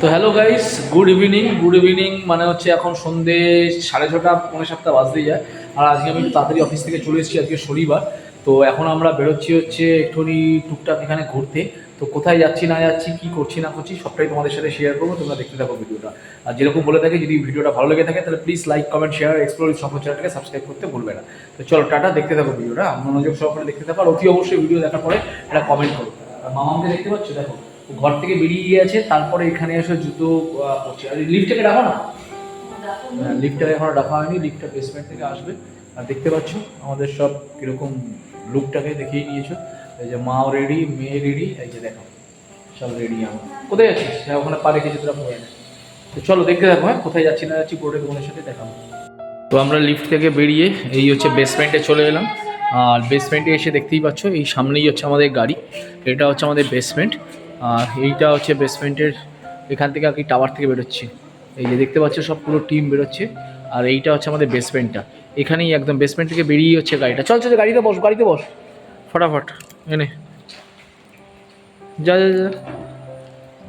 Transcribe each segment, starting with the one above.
তো hello guys good evening good evening মানে হচ্ছে এখন সন্ধে সাড়ে ছটা, পৌনে সাতটা বাজতেই যায়। আর আজকে আমি তাড়াতাড়ি অফিস থেকে চলে এসেছি, আজকে শনিবার। তো এখন আমরা বেরোচ্ছি হচ্ছে একটুখানি টুকটাক এখানে ঘুরতে। তো কোথায় যাচ্ছি, না যাচ্ছি, কি করছি, না করছি, সবটাই তোমাদের সাথে শেয়ার করব, তোমরা দেখতে থাকো ভিডিওটা। আর যেরকম বলে থাকে, যদি ভিডিওটা ভালো লেগে থাকে, তাহলে please like comment share explore Sampad চ্যানেলটাকে সাবস্ক্রাইব করতে ভুলবে না। তো চলো, টাটা, দেখতে থাকো ভিডিওটা। মনোযোগ সহকারে দেখতে থাকো। আর অতি অবশ্যই ভিডিও দেখার পরে একটা কমেন্ট করো। আর মামাকে দেখতে পাচ্ছ? দেখো। ঘর থেকে বেরিয়ে গিয়েছে, তারপরে এখানে এসে জুতো পরছে। আর লিফটটাকে ডাকো না? হ্যাঁ লিফটটাকে এখনও ডাকা হয়নি লিফটটা বেসমেন্ট থেকে আসবে। আর দেখতে পাচ্ছ, আমাদের সব কীরকম লুকটাকে দেখিয়ে নিয়েছো এই যে মাও রেডি মেয়ে রেডি এই যে দেখো, সব রেডি আমার। কোথায় যাচ্ছিস? হ্যাঁ ওখানে পা রেখেছি তোরা পরে নে। তো চলো, দেখতে থাকো হ্যাঁ কোথায় যাচ্ছি না যাচ্ছি বোর্ডে তোমাদের সাথে দেখাবো। তো আমরা লিফট থেকে বেরিয়ে এই হচ্ছে বেসমেন্টে চলে এলাম। আর বেসমেন্টে এসে দেখতেই পাচ্ছ, এই সামনেই হচ্ছে আমাদের গাড়ি। এটা হচ্ছে আমাদের বেসমেন্ট আর এইটা হচ্ছে বেসমেন্টের এখান থেকে আর কি টাওয়ার থেকে বেরোচ্ছি। এই যে দেখতে পাচ্ছ সব পুরো টিম বেরোচ্ছে। আর এইটা হচ্ছে আমাদের বেসমেন্টটা এখানেই একদম বেসমেন্ট থেকে বেরিয়ে হচ্ছে গাড়িটা। চল চল গাড়িতে বস গাড়িতে বস। ফটাফট এনে যা যা যা।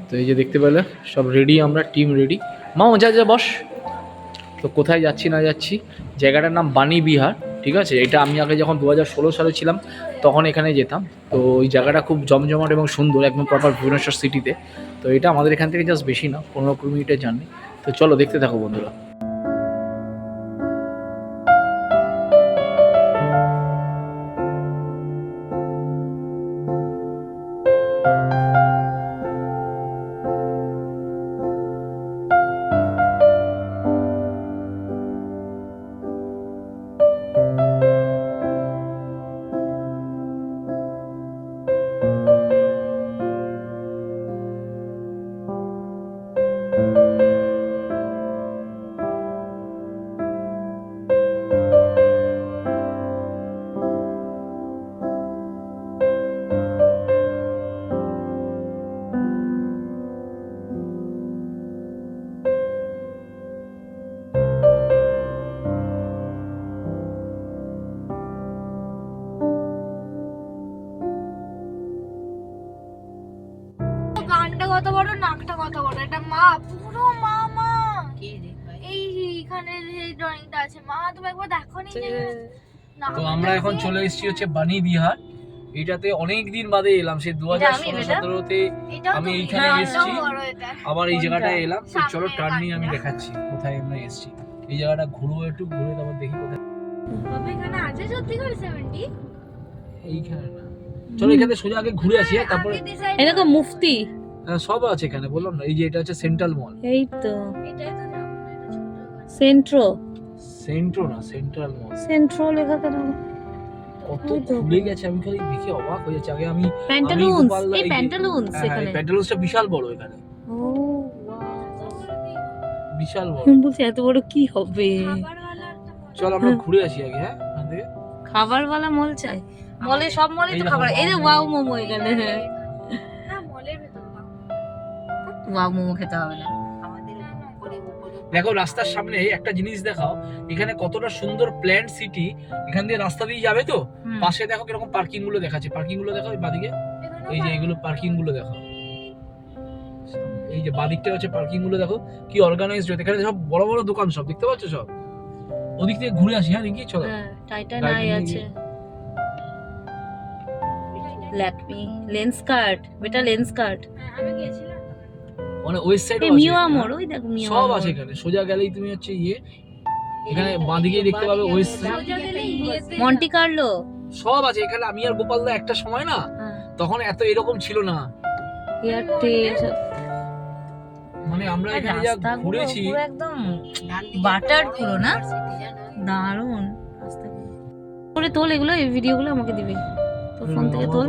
তো এই যে দেখতে পেলে সব রেডি আমরা টিম রেডি মাও যা যা বস। তো কোথায় যাচ্ছি না যাচ্ছি? জায়গাটার নাম বাণী বিহার। ঠিক আছে? এটা আমি আগে যখন দু সালে ছিলাম, তখন এখানে যেতাম। তো ওই জায়গাটা খুব জমজমাট এবং সুন্দর, একদম প্রপার ভুবনেশ্বর সিটিতে তো। এটা আমাদের এখান থেকে জাস্ট বেশি না, পনেরো কুড়ি মিনিটের জার্নি তো চলো দেখতে থাকো বন্ধুরা। মা পুরো মা মা এই এখানে ড্রয়িংটা আছে। মা তুমি একবার দেখো নি তো আমরা এখন চলে এসেছি হচ্ছে বাণী বিহার। এটাতে অনেক দিন বাদে এলাম সে দু হাজার ষোলো সতেরোতে আমি এইখানে এসেছি। আবার এই জায়গাটায় এলাম। তো চলো টার্ন নিয়ে আমি দেখাচ্ছি কোথায় আমরা এসেছি। এই জায়গাটা ঘুরবো একটু ঘুরে তারপর দেখি কোথায়। এখানে আছে সত্যি করে 70 এইখানে না। চলো এখানে সোজা আগে ঘুরে আসি হ্যাঁ, তারপরে এই দেখো মুফতি। হ্যাঁ, সব আছে এখানে বললাম না এই যে এটা হচ্ছে সেন্ট্রাল মল এই তো। সেন্ট্রো সেন্ট্রো না সেন্ট্রাল মল সেন্ট্রো লেখা কেন? কত ওই খুলে গেছে আমি খালি দেখে অবাক হয়ে যাচ্ছি। আগে আমি প্যান্টালুন্স এই এই যে- প্যান্টালুন্স হ্যাঁ, হ্যাঁ, এখানে। প্যান্টালুন্সটা বিশাল বড় এখানে। ও বিশাল বড়। বলছি এত বড় কি হবে? মল। চল আমরা ঘুরে আসি আগে হ্যাঁ খাবারওয়ালা মল চাই। মলে সব মলে তো খাবার। এই যে ওয়াও মোমো এখানে হ্যাঁ। মোমো খেতে হবে না। দেখো রাস্তার সামনে একটা জিনিস দেখাও। এখানে কতটা সুন্দর প্ল্যান্ট সিটি। এখান দিয়ে রাস্তা দিয়ে যাবে তো? পাশে দেখো কীরকম পার্কিংগুলো দেখাচ্ছে। পার্কিংগুলো দেখো এই বাদিকে এই যে এগুলো পার্কিংগুলো দেখো এই যে বাদিকটা হচ্ছে পার্কিংগুলো দেখো কি অর্গানাইজড হয়েছে। এখানে সব বড় বড় দোকান সব দেখতে পাচ্ছ সব? ওদিক থেকে ঘুরে আসি হ্যাঁ দেখি চলো। হ্যাঁ টাইটান আই আছে। ল্যাকমি লেন্স কার্ট বেটা লেন্স কার্ট হ্যাঁ, আমি গিয়েছিলাম। মানে ওয়েস্ট সাইড এই মিও ওই দেখো সব আছে এখানে। সোজা গেলেই তুমি হচ্ছে ইয়ে এখানে বাঁদিকে দেখতে পাবে ওয়েস্ট সোজা মন্টি কার্লো সব আছে। এখানে আমি আর গোপালদা একটা সময় না হ্যাঁ। তখন এত এরকম ছিল না। এয়ারটেল মানে আমরা এখানে যা ঘুরেছি একদম বাটার পুরো না? দারুণ রাস্তাগুলো করে তোল এগুলো এই ভিডিওগুলো আমাকে দিবি। তোর ফোন থেকে তোল।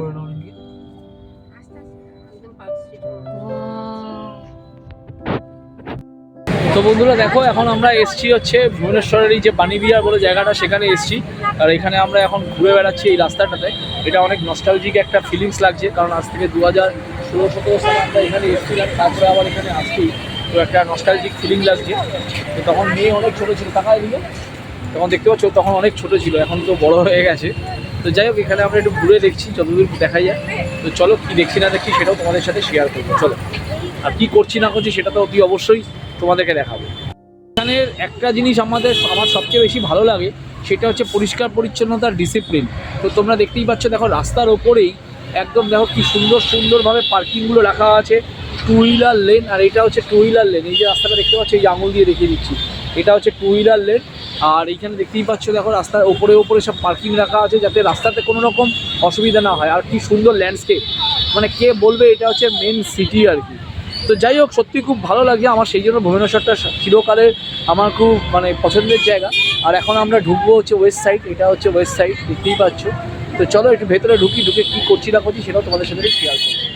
তো বন্ধুরা দেখো, এখন আমরা এসছি হচ্ছে ভুবনেশ্বরের এই যে বাণীবিহার বলে জায়গাটা, সেখানে এসছি। আর এখানে আমরা এখন ঘুরে বেড়াচ্ছি এই রাস্তাটাতে। এটা অনেক নস্টালজিক একটা ফিলিংস লাগছে, কারণ আজ থেকে দু হাজার ষোলো সতেরো সালে আমরা এখানে এসেছিলাম, তারপরে আবার এখানে আসছি। তো একটা নস্টালজিক ফিলিং লাগছে। তো তখন মেয়ে অনেক ছোটো ছিল টাকা দিলে তখন দেখতে পাচ্ছ, তখন অনেক ছোট ছিল, এখন তো বড় হয়ে গেছে। তো যাই হোক, এখানে আমরা একটু ঘুরে দেখছি, যতদূর দেখা যায়। তো চলো, কি দেখছি না দেখছি সেটাও তোমাদের সাথে শেয়ার করব। চলো। আর কী করছি না করছি সেটা তো অতি অবশ্যই তোমাদেরকে দেখাবো। এখানের একটা জিনিস আমাদের আমার সবচেয়ে বেশি ভালো লাগে, সেটা হচ্ছে পরিষ্কার পরিচ্ছন্নতার ডিসিপ্লিন তো তোমরা দেখতেই পাচ্ছ, দেখো রাস্তার ওপরেই একদম দেখো কি সুন্দর সুন্দরভাবে পার্কিংগুলো রাখা আছে টু হুইলার লেন আর এটা হচ্ছে টু হুইলার লেন এই যে রাস্তাটা দেখতে পাচ্ছ, এই আঙুল দিয়ে দেখিয়ে দিচ্ছি। এটা হচ্ছে টু হুইলার লেন আর এইখানে দেখতেই পাচ্ছ, দেখো রাস্তার ওপরে ওপরে সব পার্কিং রাখা আছে, যাতে রাস্তাতে কোনো রকম অসুবিধা না হয়। আর কি সুন্দর ল্যান্ডস্কেপ মানে কে বলবে, এটা হচ্ছে মেন সিটি আর কি। তো যাই হোক, সত্যি খুব ভালো লাগে আমার সেই জন্য ভুবনেশ্বরটা চিরকালের আমার খুব মানে পছন্দের জায়গা। আর এখন আমরা ঢুকবো হচ্ছে ওয়েস্ট সাইড এটা হচ্ছে ওয়েস্ট সাইড দেখতেই পাচ্ছ। তো চলো একটু ভেতরে ঢুকি, ঢুকে কী করছি না করছি সেটাও তোমাদের সাথে শেয়ার করব।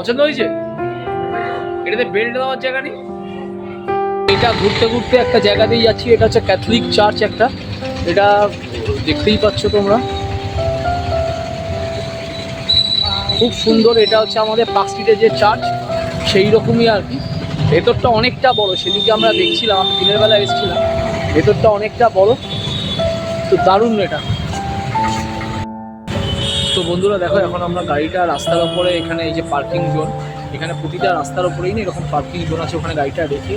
পছন্দ হয়েছে? এটাতে বেল্ট দেওয়ার জায়গা নেই? এটা ঘুরতে ঘুরতে একটা জায়গা দিয়ে যাচ্ছি, এটা হচ্ছে ক্যাথলিক চার্চ একটা। এটা দেখতেই পাচ্ছ তোমরা। খুব সুন্দর, এটা হচ্ছে আমাদের পার্ক স্ট্রিটের যে চার্চ সেই রকমই আর কি। ভেতরটা অনেকটা বড় সেদিকে আমরা দেখছিলাম আমি দিনের বেলা এসেছিলাম। ভেতরটা অনেকটা বড়। তো দারুণ এটা। তো বন্ধুরা দেখো, এখন আমরা গাড়িটা রাস্তার ওপরে, এখানে এই যে পার্কিং জোন এখানে প্রতিটা রাস্তার ওপরেই না এরকম পার্কিং জোন আছে, ওখানে গাড়িটা রেখে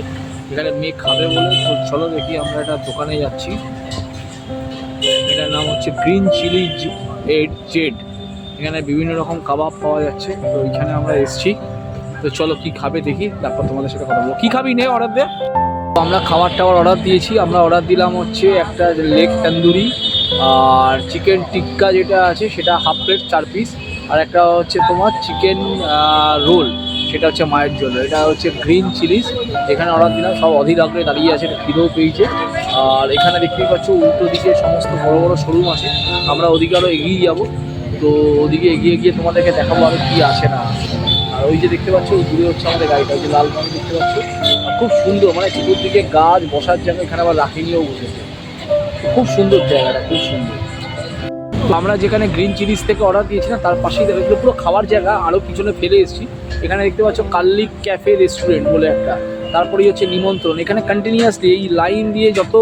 এখানে মেয়ে খাবে বলে, তো চলো দেখি আমরা একটা দোকানে যাচ্ছি। এটার নাম হচ্ছে গ্রিন চিলি এড জেড এখানে বিভিন্ন রকম কাবাব পাওয়া যাচ্ছে, তো এখানে আমরা এসেছি। তো চলো কি খাবে দেখি, তারপর তোমাদের সাথে কথা বলব। কি খাবি নে অর্ডার দে? তো আমরা খাবার টাবার অর্ডার দিয়েছি, আমরা অর্ডার দিলাম হচ্ছে একটা লেগ তন্দুরি। আর চিকেন টিক্কা যেটা আছে, সেটা হাফ প্লেট চার পিস আর একটা হচ্ছে তোমার চিকেন রোল সেটা হচ্ছে মায়ের জন্য। এটা হচ্ছে গ্রিন চিলিস এখানে অর্ডার দিলাম সব অধীর আগ্রহে দাঁড়িয়ে আছে, এটা খিদেও পেয়েছে। আর এখানে দেখতেই পাচ্ছ, উল্টো দিকে সমস্ত বড় বড় শোরুম আছে। আমরা ওদিকে আরও এগিয়ে যাব। তো ওদিকে এগিয়ে গিয়ে তোমাদেরকে দেখাবো আরও কী আসে না আর ওই যে দেখতে পাচ্ছ দূরে হচ্ছে আমাদের গাড়িটা, ওই যে লাল রঙ দেখতে পাচ্ছ। খুব সুন্দর মানে চতুর্দিকে গাছ বসার জন্য এখানে আবার রাখি নিয়েও বসেছে। খুব সুন্দর জায়গাটা, খুব সুন্দর। আমরা যেখানে গ্রিন চিলিস থেকে অর্ডার দিয়েছিলাম, তার পাশেই দেখো পুরো খাওয়ার জায়গা আরও পিছনে ফেলে এসেছি। এখানে দেখতে পাচ্ছ কাল্লিক ক্যাফে রেস্টুরেন্ট বলে একটা। তারপরেই হচ্ছে নিমন্ত্রণ। এখানে কন্টিনিউয়াসলি এই লাইন দিয়ে যত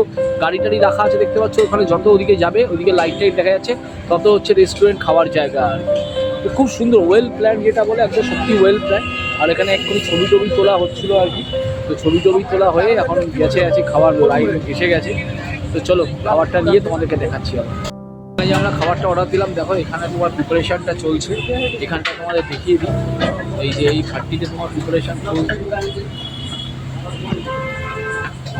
গাড়ি টাড়ি রাখা আছে, দেখতে পাচ্ছ, ওখানে যত ওদিকে যাবে, ওদিকে লাইট টাইট দেখা যাচ্ছে, তত হচ্ছে রেস্টুরেন্ট খাওয়ার জায়গা। তো খুব সুন্দর ওয়েল প্ল্যান যেটা বলে, একদম সত্যি ওয়েল প্ল্যান আর এখানে এক্ষুনি ছবি টবি তোলা হচ্ছিল আর কি। তো ছবি টবি তোলা হয়ে এখন গেছে, আছে খাবার লাইন এসে গেছে। তো চলো, খাবারটা নিয়ে তোমাদেরকে দেখাচ্ছি আমি এখানে যে আমরা খাবারটা অর্ডার দিলাম, দেখো, এখানে তোমার প্রিপারেশনটা চলছে। এখানটা তোমাদের দেখিয়ে দিই। এই যে এই ফাটটিতে তোমার প্রিপারেশন চলছে।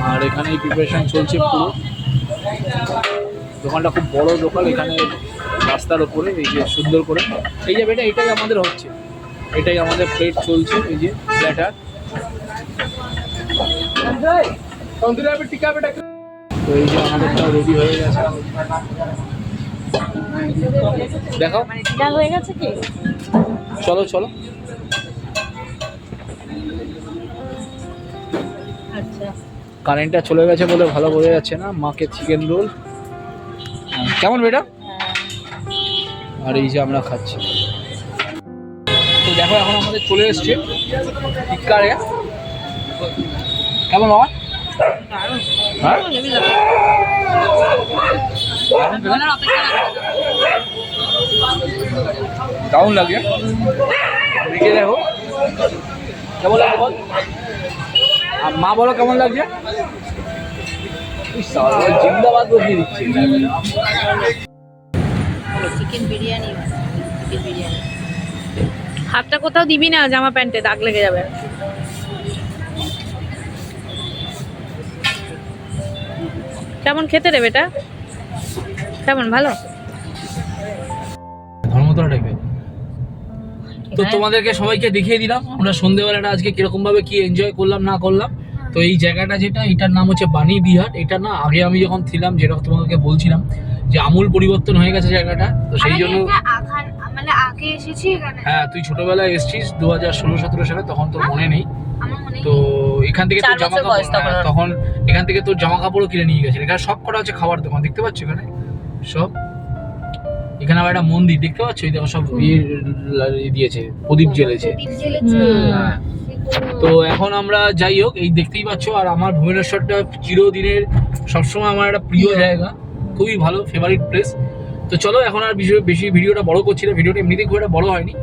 আর এখানে এই প্রিপারেশন চলছে পুরো। দোকানটা খুব বড় দোকান, এখানে রাস্তার ওপরে এই যে সুন্দর করে। এই যে বেটা, এটাই আমাদের হচ্ছে। এটাই আমাদের প্লেট চলছে, এই যে প্ল্যাটার তো এই যে আমাদেরটা রেডি হয়ে গেছে। দেখো মানে হয়ে গেছে কি? চলো চলো। আচ্ছা। কারেন্টটা চলে গেছে বলে ভালো বোঝা যাচ্ছে না। মাকে চিকেন রোল কেমন বেটা? আর এই যে আমরা খাচ্ছি। তো দেখো এখন আমাদের চলে এসছে। টিক্কারে কেমন বাবা? হ্যাঁ দারুণ লাগে। দেখে দেখো। কেমন লাগে বল? আর মা বলো কেমন লাগছে? জিন্দাবাদ বসিয়ে দিচ্ছে। Chicken biryani chicken biryani. হাতটা কোথাও দিবি না, জামা প্যান্টে, দাগ লেগে যাবে। কেমন খেতে রে বেটা? কেমন ভালো? ধর্মতলা টাইপের তো তোমাদেরকে সবাইকে দেখিয়ে দিলাম আমরা সন্ধ্যেবেলাটা আজকে কীরকম ভাবে কি এনজয় করলাম না করলাম। তো এই জায়গাটা যেটা এটার নাম হচ্ছে বাণী বিহার। এটা না আগে আমি যখন ছিলাম যেটা তোমাদেরকে বলছিলাম যে আমূল পরিবর্তন হয়ে গেছে জায়গাটা তো সেই জন্য মানে আগে এসেছি এখানে? হ্যাঁ তুই ছোটবেলায় এসেছিস দু হাজার ষোলো সতেরো সালে তখন তোর মনে নেই। তো এখান থেকে তোর জামা কাপড় তখন। হ্যাঁ। তখন এখান থেকে তোর জামা কাপড়ও কিনে নিয়ে গেছে। এখানে সব কটা হচ্ছে খাবার দোকান দেখতে পাচ্ছ এখানে? সব। এখানে আবার একটা মন্দির দেখতে পাচ্ছ? এই দেখো সব ইয়ে দিয়েছে প্রদীপ জ্বেলেছে। হ্যাঁ। তো এখন আমরা যাই হোক এই দেখতেই পাচ্ছ আর আমার ভুবনেশ্বরটা চিরদিনের সবসময় আমার একটা প্রিয় জায়গা। খুবই ভালো ফেভারিট প্লেস তো চলো এখন আর বেশি ভিডিওটা বড় করছি না। ভিডিওটা এমনিতেই খুব একটা বড় হয়নি।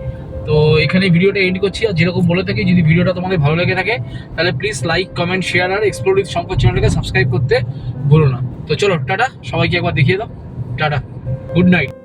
তো এখানে ভিডিওটা এন্ড করছি। আর যেরকম বলে থাকি, যদি ভিডিওটা তোমাদের ভালো লেগে থাকে, তাহলে প্লিজ লাইক কমেন্ট শেয়ার আর এক্সপ্লোর উইথ শঙ্কর চ্যানেলটাকে সাবস্ক্রাইব করতে ভুলো না। তো চলো, টাটা। সবাইকে একবার দেখিয়ে দাও। টাটা। Good night